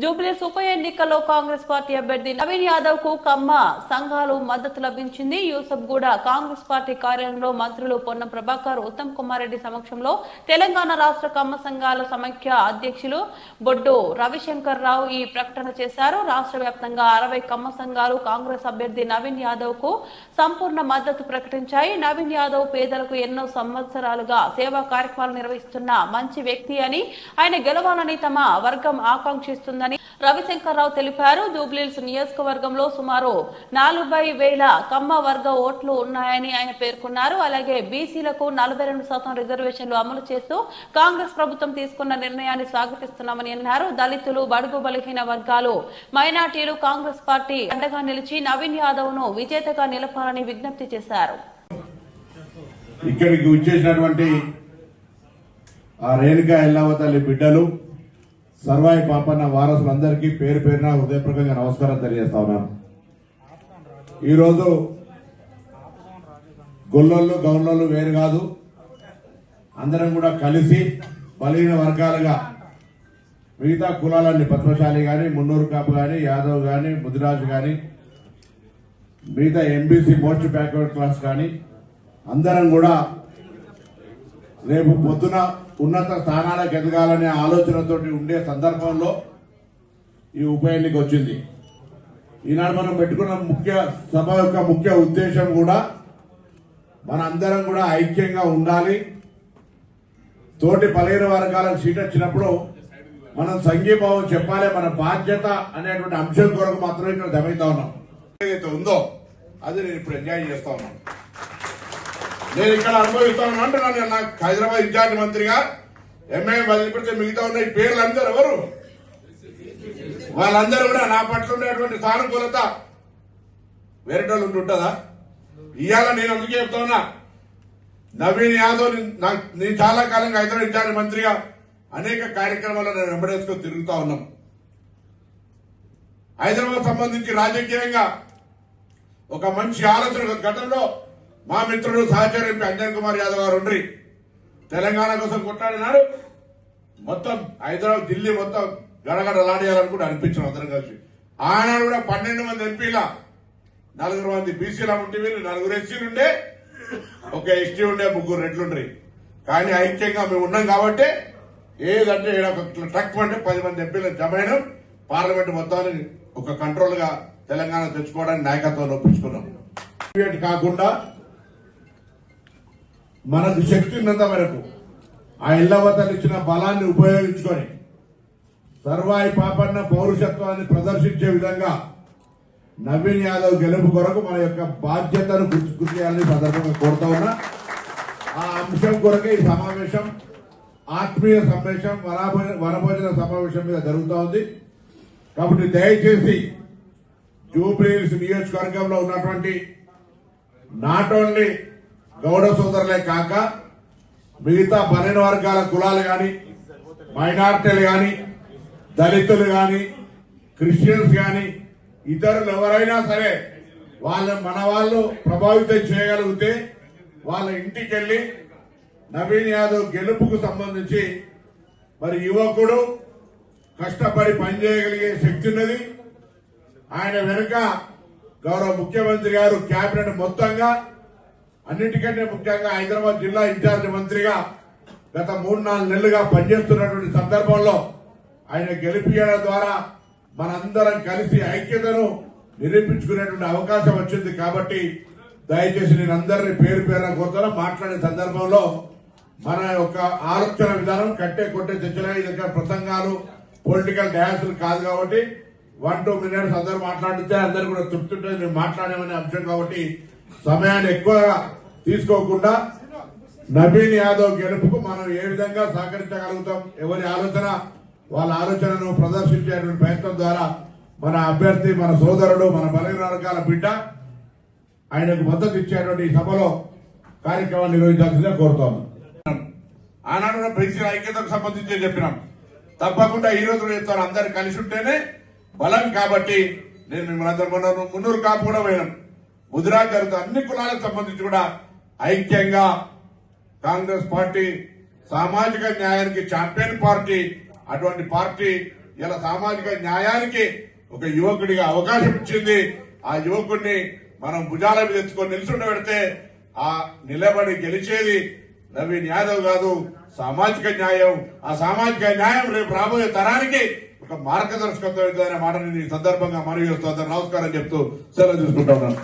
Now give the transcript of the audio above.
జూబ్లీస్ ఉప ఎన్నికల్లో కాంగ్రెస్ పార్టీ అభ్యర్థి నవీన్ యాదవ్కు కమ్మ సంఘాలు మద్దతు లభించింది. యూసఫ్ గూడ కాంగ్రెస్ పార్టీ కార్యాలయంలో మంత్రులు పొన్నం ప్రభాకర్ ఉత్తమ్ కుమార్ రెడ్డి సమక్షంలో తెలంగాణ రాష్ట్ర కమ్మ సంఘాల సమైక్య అధ్యక్షులు బొడ్డు రవిశంకర్ రావు ఈ ప్రకటన చేశారు. రాష్ట్ర వ్యాప్తంగా అరవై కమ్మ సంఘాలు కాంగ్రెస్ అభ్యర్థి నవీన్ యాదవ్కు సంపూర్ణ మద్దతు ప్రకటించాయి. నవీన్ యాదవ్ పేదలకు ఎన్నో సంవత్సరాలుగా సేవా కార్యక్రమాలు నిర్వహిస్తున్న మంచి వ్యక్తి అని ఆయన గెలవాలని తమ వర్గం ఆకాంక్షిస్తుంది. రవిశంకర్ రావు తెలిపారు. జూబ్లీల్స్ నియోజకవర్గంలో సుమారు నలభై వేల కమ్మ వర్గ ఓట్లు ఉన్నాయని ఆయన పేర్కొన్నారు. అలాగే బీసీలకు నలభై రెండు శాతం రిజర్వేషన్లు అమలు చేస్తూ కాంగ్రెస్ ప్రభుత్వం తీసుకున్న నిర్ణయాన్ని స్వాగతిస్తున్నామని అన్నారు. దళితులు బడుగు బలహీన వర్గాలు మైనార్టీలు కాంగ్రెస్ పార్టీ అండగా నిలిచి నవీన్ యాదవ్ను విజేతగా నిలపాలని విజ్ఞప్తి చేశారు. ఇక్కడికి వచ్చేసినటువంటి ఆ రేణుకా ఎల్లవతల్లి బిడ్డలు సర్వాయి పాపన్న వారసులందరికీ పేరు పేరున హృదయపూర్వకంగా నమస్కారం తెలియజేస్తా ఉన్నాను. ఈరోజు గొల్లోళ్ళు గౌన్లోళ్ళు వేరు కాదు. అందరం కూడా కలిసి బలహీన వర్గాలుగా మిగతా కులాలన్నీ పద్మశాలి కానీ మున్నూరు కాపు కానీ యాదవ్ కానీ ముదిరాజు కానీ మిగతా ఎంబీసీ మోస్ట్ బ్యాక్వర్డ్ క్లాస్ కానీ అందరం కూడా రేపు పొద్దున ఉన్నత స్థానాలకు ఎదగాలనే ఆలోచనతో ఉండే సందర్భంలో ఈ ఉప ఎన్నిక వచ్చింది. ఈనాడు మనం పెట్టుకున్న ముఖ్య సభ యొక్క ముఖ్య ఉద్దేశం కూడా మన అందరం కూడా ఐక్యంగా ఉండాలి. తోటి బలహీన వర్గాలకు సీట్ వచ్చినప్పుడు మనం సంఘీభావం చెప్పాలి మన బాధ్యత అనేటువంటి అంశం కొరకు మాత్రం ఇక్కడ దమైతా ఉన్నాం. ఏదైతే ఉందో అది నేను ఇప్పుడు ఎంజాయ్ చేస్తా ఉన్నాను. నేను ఇక్కడ అనుభవిస్తాను ఉన్నాను అంటున్నాను నాకు హైదరాబాద్ ఇన్ఛార్జ్ మంత్రిగా. ఎంఏ వదిలిపెడితే మిగతా ఉన్న ఈ పేర్లు అందరూ ఎవరు? వాళ్ళందరూ కూడా నా పట్ల ఉండేటువంటి సానుకూలత వేరేటోళ్ళు వాళ్ళు ఉంటుందా? ఇవాళ నేను అందుకే చెప్తా ఉన్నా. నవీన్ యాదవ్ నాకు నేను చాలా కాలంగా హైదరాబాద్ ఇన్ఛార్జ్ మంత్రిగా అనేక కార్యక్రమాలు నేను వెంబడేసుకొని తిరుగుతా ఉన్నాం. హైదరాబాద్ సంబంధించి రాజకీయంగా ఒక మంచి ఆలోచన గతంలో మా మిత్రుడు సహచర ఎంపీ అంజన్ కుమార్ యాదవ్ గారు ఉండ్రి. తెలంగాణ కోసం కొట్లాడినాడు మొత్తం హైదరాబాద్ ఢిల్లీ మొత్తం గడగడలాడేయాలనుకుంటే అనిపించిన అందరం కలిసి. ఆనాడు కూడా పన్నెండు మంది ఎంపీల నలుగురు మంది బీసీల ఉంటే వీళ్ళు నలుగురు ఎస్సీలు ఉండే ఒక ఎస్టీ ఉండే ముగ్గురు రెడ్లుండ్రి కానీ ఐక్యంగా మేము ఉన్నాం కాబట్టి ఏదంటే ఈడ ఒక ట్రక్ అంటే పది మంది ఎంపీలు జమైన పార్లమెంట్ మొత్తాన్ని ఒక కంట్రోల్గా తెలంగాణ తెచ్చుకోవడానికి నాయకత్వం ఒప్పించుకున్నాం కాకుండా మనకు శక్తి ఉన్నంత వరకు ఆ ఇళ్ళవతలు ఇచ్చిన బలాన్ని ఉపయోగించుకొని సర్వాయి పాపన్న పౌరుషత్వాన్ని ప్రదర్శించే విధంగా నవీన్ యాదవ్ గెలుపు కొరకు మన యొక్క బాధ్యతను గుర్తు చేయాలని సందర్భంగా కోరుతా ఉన్నా. ఆ అంశం కొరకే ఈ సమావేశం ఆత్మీయ సమావేశం వనభోజన వనభోజన సమావేశం మీద జరుగుతూ ఉంది. కాబట్టి దయచేసి జూబ్లీహిల్స్ నియోజకవర్గంలో ఉన్నటువంటి నాట్ ఓన్లీ గౌడ సోదరులే కాక మిగతా పన్నెండు వర్గాల కులాలు కానీ మైనార్టీలు కానీ దళితులు కానీ క్రిస్టియన్స్ కానీ ఇతరులు ఎవరైనా సరే వాళ్ళ మన వాళ్ళు ప్రభావితం చేయగలిగితే వాళ్ళ ఇంటికి వెళ్ళి నవీన్ యాదవ్ గెలుపుకు సంబంధించి మరి యువకుడు కష్టపడి పనిచేయగలిగే శక్తి ఉన్నది. ఆయన వెనుక గౌరవ ముఖ్యమంత్రి గారు కేబినెట్ మొత్తంగా అన్నిటికంటే ముఖ్యంగా హైదరాబాద్ జిల్లా ఇన్ఛార్జ్ మంత్రిగా గత మూడు నాలుగు నెలలుగా పనిచేస్తున్నటువంటి సందర్భంలో ఆయన గెలిపించడం ద్వారా మనందరం కలిసి ఐక్యతను నిరూపించుకునేటువంటి అవకాశం వచ్చింది కాబట్టి దయచేసి నేను అందరినీ పేరు పేరున కోరుతున్నా. మాట్లాడే సందర్భంలో మన యొక్క ఆలోచన విధానం కట్టే కొట్టే తెచ్చలే ఇది ప్రసంగాలు పొలిటికల్ డ్యాన్సులు కాదు కాబట్టి వన్ టూ మినిట్స్ అందరూ మాట్లాడితే అందరు కూడా తృప్తుంటే నేను మాట్లాడేమనే అంశం కాబట్టి సమయాన్ని ఎక్కువగా తీసుకోకుండా నవీన్ యాదవ్ గెలుపుకు మనం ఏ విధంగా సహకరించగలుగుతాం? ఎవరి ఆలోచన? వాళ్ళ ఆలోచనను ప్రదర్శించేటువంటి ప్రయత్నం ద్వారా మన అభ్యర్థి మన సోదరుడు మన బలహీన వర్గాల బిడ్డ ఆయనకు మద్దతు ఇచ్చేటువంటి ఈ సభలో కార్యక్రమాన్ని నిర్వహించాల్సిందే కోరుతోంది. ఆనాడు కూడా ఐక్యతకు సంబంధించి చెప్పినాం. తప్పకుండా ఈ రోజు చెప్తాను. అందరు కలిసి ఉంటేనే బలం కాబట్టి నేను మిమ్మల్ని అందరు మొన్న మున్నూరు కాపు కూడా పోయినాం. ముదిరాజ్ అన్ని కులాలకు సంబంధించి కూడా ఐక్యంగా కాంగ్రెస్ పార్టీ సామాజిక న్యాయానికి ఛాంపియన్ పార్టీ అటువంటి పార్టీ ఇలా సామాజిక న్యాయానికి ఒక యువకుడిగా అవకాశం ఇచ్చింది. ఆ యువకుడిని మనం భుజాల మీద తెచ్చుకొని నిలుచుండ పెడితే ఆ నిలబడి గెలిచేది నవీన్ యాదవ్ కాదు. సామాజిక న్యాయం ఆ సామాజిక న్యాయం రేపు రాబోయే తరానికి ఒక మార్గదర్శకత్వం ఇద్దరు మాట నేను ఈ సందర్భంగా మనవి చేస్తూ నమస్కారం చెప్తూ సెలవు తీసుకుంటా ఉన్నాను.